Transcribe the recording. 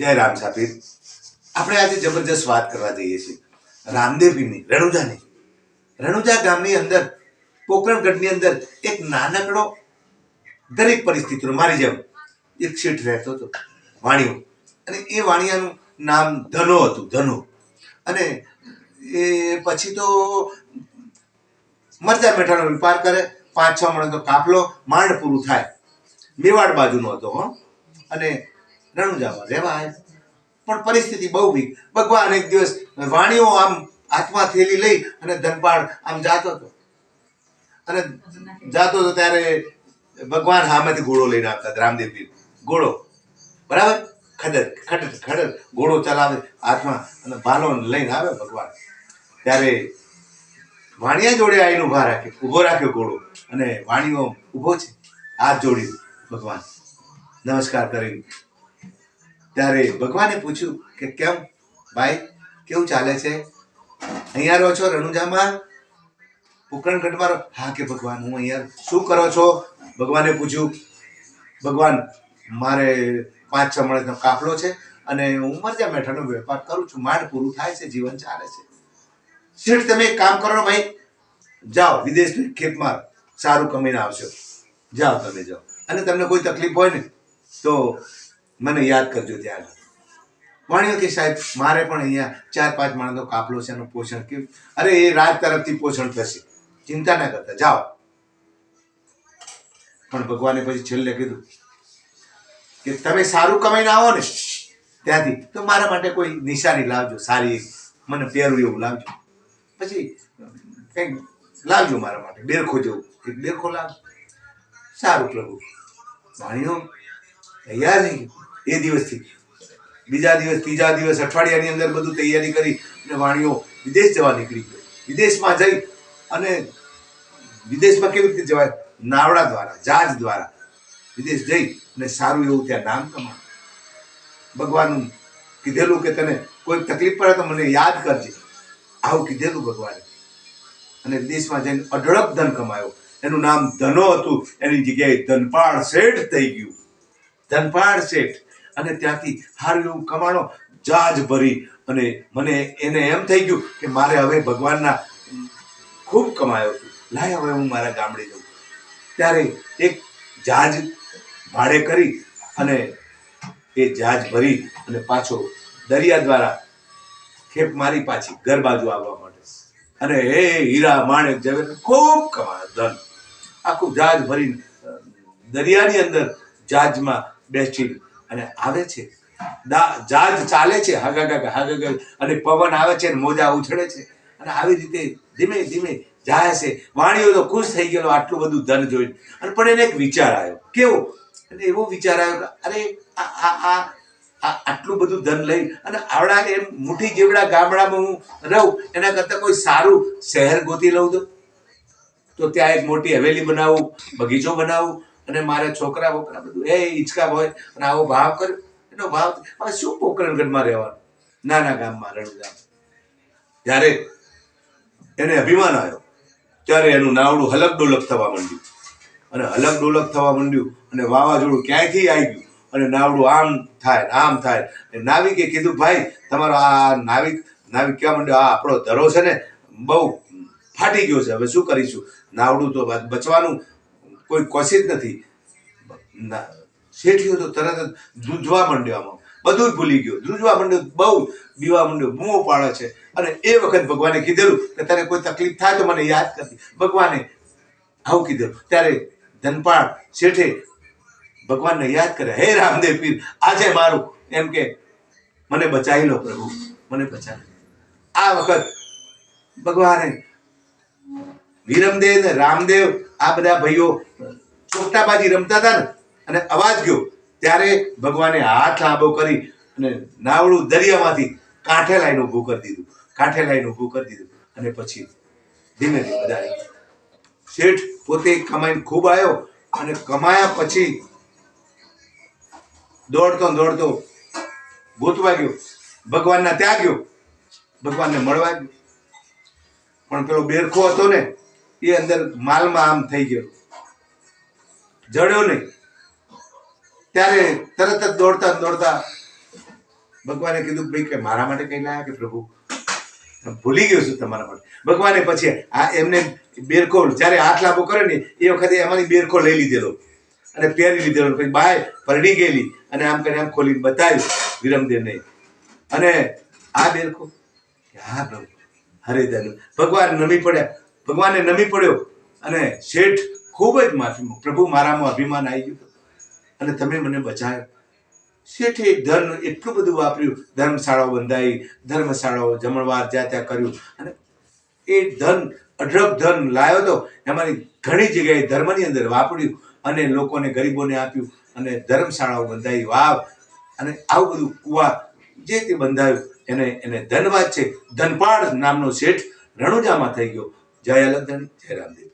જય રામ સાપીર આપણે આજે જબરજસ્ત વાત કરવા જઈએ છીએ. રામદેવીની રણુજાની. રણુજા ગામની અંદર, પોકરણગઢની અંદર એક નાનકડો દરેક પરિસ્થિતિનો, મારી જેમ, એક શેઠ રહેતો હતો, વાણિયો. અને એ વાણિયાનું નામ ધનો હતું, ધનો. અને એ પછી તો મરચા મેઠાનો વેપાર કરે, પાંચ છ મણનો કાફલો, માંડ પૂરું થાય. મેવાડ બાજુનો હતો, હો. અને રણુજામાં રહેવાય. પણ પરિસ્થિતિ બહુ વીક ભગવાન એક દિવસ વાણીઓ આમ હાથમાં થેલી લઈ અને ધનપાળ આમ જાતો હતો. અને જાતો હતો ત્યારે ભગવાન હામેથી ઘોડો લઈને આવતા રામદેવજી. ઘોડો. બરાબર? ખડર ખડર ખડર ઘોડો ચલાવે, હાથમાં અને ભાલો લઈને આવે ભગવાન. ત્યારે વાણિયા જોડે આવીને ઊભા રાખ્યો ઊભો રાખ્યો ઘોડો. અને વાણીઓ ઊભો છે. હાથ જોડી ભગવાન. નમસ્કાર કરી ત્યારે ભગવાને પૂછ્યું કે કેમ ભાઈ, કેવું ચાલે છે? અહીંયા રહો છો રણુજામાં? પોકરણગઢમાં હા કે ભગવાન, હું અહીંયા શું કરો છો? ભગવાને પૂછ્યું, ભગવાન, મારે પાંચ છ મણસનો કાફલો છે અને હું મરજા મેઠાનો વેપાર કરું છું, માંડ પૂરું થાય છે, જીવન ચાલે છે. શેઠ, તમે એક કામ કરો ભાઈ. જાઓ, વિદેશની ખેપમાં સારું કમીને આવશો જાઓ તમે, જાઓ. અને તમને કોઈ તકલીફ હોય ને, તો મને યાદ કરજો ત્યાં આગળ. કે સાહેબ, મારે પણ અહીંયા ચાર પાંચ માણસનો કાફલો છે એનું પોષણ કેવું? અરે, એ રાજ તરફથી પોષણ થશે. ચિંતા ના કરતા, જાઓ. પણ ભગવાને પછી છેલ્લે કીધું કે તમે સારું કમાઈને આવો ને. ત્યાંથી. તો મારા માટે કોઈ નિશાની લાવજો, સારી મને પહેરું એવું લાવજો. પછી કંઈક લાવજો મારા માટે. ડેરખો જેવું. એક ડેરખો લાવજો. સારું પ્રભુ. વાણીઓ તૈયાર નહીં. એ દિવસથી. બીજા દિવસ, ત્રીજા દિવસ, અઠવાડિયાની અંદર બધું તૈયારી કરી અને વાણીઓ વિદેશ જવા નીકળી ગયો વિદેશમાં જઈ અને વિદેશમાં કેવી રીતે જવાય? નાવડા દ્વારા જહાજ દ્વારા વિદેશ જઈ અને સારું એવું ત્યાં નામ કમા ભગવાનનું કીધેલું કે તને કોઈ તકલીફ પડે તો મને યાદ કરજે. આવું કીધેલું ભગવાને. અને વિદેશમાં જઈને અઢળક ધન કમાયો. એનું નામ ધનો હતું. એની જગ્યાએ ધનપાળ શેઠ થઈ ગયું. ધનપાળ શેઠ. અને ત્યાંથી એવું કમાણો જાજ ભરી. અને મને એને એમ થઈ ગયું કે મારે હવે ભગવાનના ખૂબ કમાયો છું. લાય હવે હું મારા ગામડે જઉં. ત્યારે એક જહાજ ભાડે કરી અને એ જહાજ ભરી અને પાછો દરિયા દ્વારા ખેપ મારી પાછી ઘર બાજુ આવવા માટે. અને હે હીરા, માણેક જવેર ખૂબ કમાયો, ધન. આખું જહાજ ભરીને દરિયાની અંદર જહાજમાં બેસી અને આવે છે. જાજ ચાલે છે. હગગગ હાગાગા અને પવન આવે છે અને મોજા ઉછળે છે. અને આવી રીતે ધીમે ધીમે જાય છે. વાણીઓ તો ખુશ થઈ ગયેલો, આટલું બધું ધન જોઈને. અને પણ એને એક વિચાર આવ્યો. કેવો? અને એવો વિચાર આવ્યો અરે, આ આ આટલું બધું ધન લઈ અને આવડા એમ મુઠ્ઠી જેવડા ગામડામાં હું રહું, એના કરતાં કોઈ સારું શહેર ગોતી લઉં તો? તો ત્યાં એક મોટી હવેલી બનાવું, બગીચો બનાવું અને મારે છોકરા બોકરા બધું, એ હિંચકા હોય અને આવો ભાવ કર્યો. એનો ભાવ હવે શું પોકરણગઢમાં રહેવાનું? નાના ગામમાં રણગામ ત્યારે એને અભિમાન આવ્યો, ત્યારે એનું નાવડું હલક ડોલક થવા માંડ્યું. અને હલક ડોલક થવા માંડ્યું, અને વાવાઝોડું ક્યાંયથી આવી ગયું? અને નાવડું આમ થાય આમ થાય. નાવિકે કીધું, ભાઈ, તમારો આ નાવિક નાવિક કહેવા માંડ્યો, આ આપણો ધરો છે ને, બહુ ફાટી ગયો છે. હવે શું કરીશું? નાવડું તો બચવાનું કોઈ કોશિશ નથી. ના શેઠિયો તો તરત જ ધ્રુજવા માંડ્યો આમાં. બધું જ ભૂલી ગયો. ધ્રુજવા માંડ્યો બહુ દીવા માંડ્યો, બૂમો પાડે છે. અને એ વખત ભગવાને કીધેલું કે તારે કોઈ તકલીફ થાય તો મને યાદ કરતી ભગવાને આવું કીધેલું. ત્યારે ધનપાળ શેઠે ભગવાનને યાદ કરે હે રામદેવ પીર, આજે મારું એમ કે, મને બચાવી લો પ્રભુ, મને બચાવી આ વખત ભગવાને વિરમદેવ ને રામદેવ આ બધા ભાઈઓ ચોકટાબાજી રમતા હતા ને, અને અવાજ ગયો. ત્યારે ભગવાને હાથ લાંબો કરી અને નાવડું દરિયામાંથી કાંઠે લાઈન ઊભું કરી દીધું. કાંઠે લાઈન ઊભું કરી દીધું. અને પછી ધીમે ધીમે બધા શેઠ પોતે કમાઈને ખૂબ આવ્યો અને કમાયા પછી દોડતો દોડતો ગોતવા ગયો. ભગવાનના ત્યાં ગયો. ભગવાનને મળવા ગયો. પણ પેલો બેરખો હતો ને એ અંદર માલમાં આમ થઈ ગયો. જડ્યો નહીં. ત્યારે તરત જ દોડતા દોડતા ભગવાને કીધું, ભાઈ, કે મારા માટે કઈ લાયા કે પ્રભુ? ભૂલી ગયો છું તમારા માટે. ભગવાને પછી આ એમને બેરખો જ્યારે હાથ લાંબો કર્યો ને, એ વખતે એમાંની બેરકો લઈ લીધેલો. અને પહેરી લીધેલો. પછી બાય પરડી ગયેલી અને આમ કરીને આમ ખોલીને બતાવ્યું વિરમદેવને. અને આ બેરખો હા પ્રભુ, હરે ધન ભગવાન નમી પડ્યા. ભગવાને નમી પડ્યો અને શેઠ ખૂબ જ માફી પ્રભુ મારામાં અભિમાન આવી ગયું અને તમે મને બચાવ્યો. શેઠે ધન એટલું બધું વાપર્યું. ધર્મશાળાઓ બંધાઈ, ધર્મશાળાઓ જમણવાર જ્યાં ત્યાં કર્યું. અને એ ધન, અઢળક ધન લાવ્યો તો એમાંની ઘણી જગ્યાએ ધર્મની અંદર વાપર્યું અને લોકોને ગરીબોને આપ્યું અને ધર્મશાળાઓ બંધાઈ. વાવ! અને આવું બધું કુવા જે તે બંધાયું, એને એને ધનવાદ છે. ધનપાળ નામનો શેઠ રણુજામાં થઈ ગયો. જય અલગધણી જય રામદેવ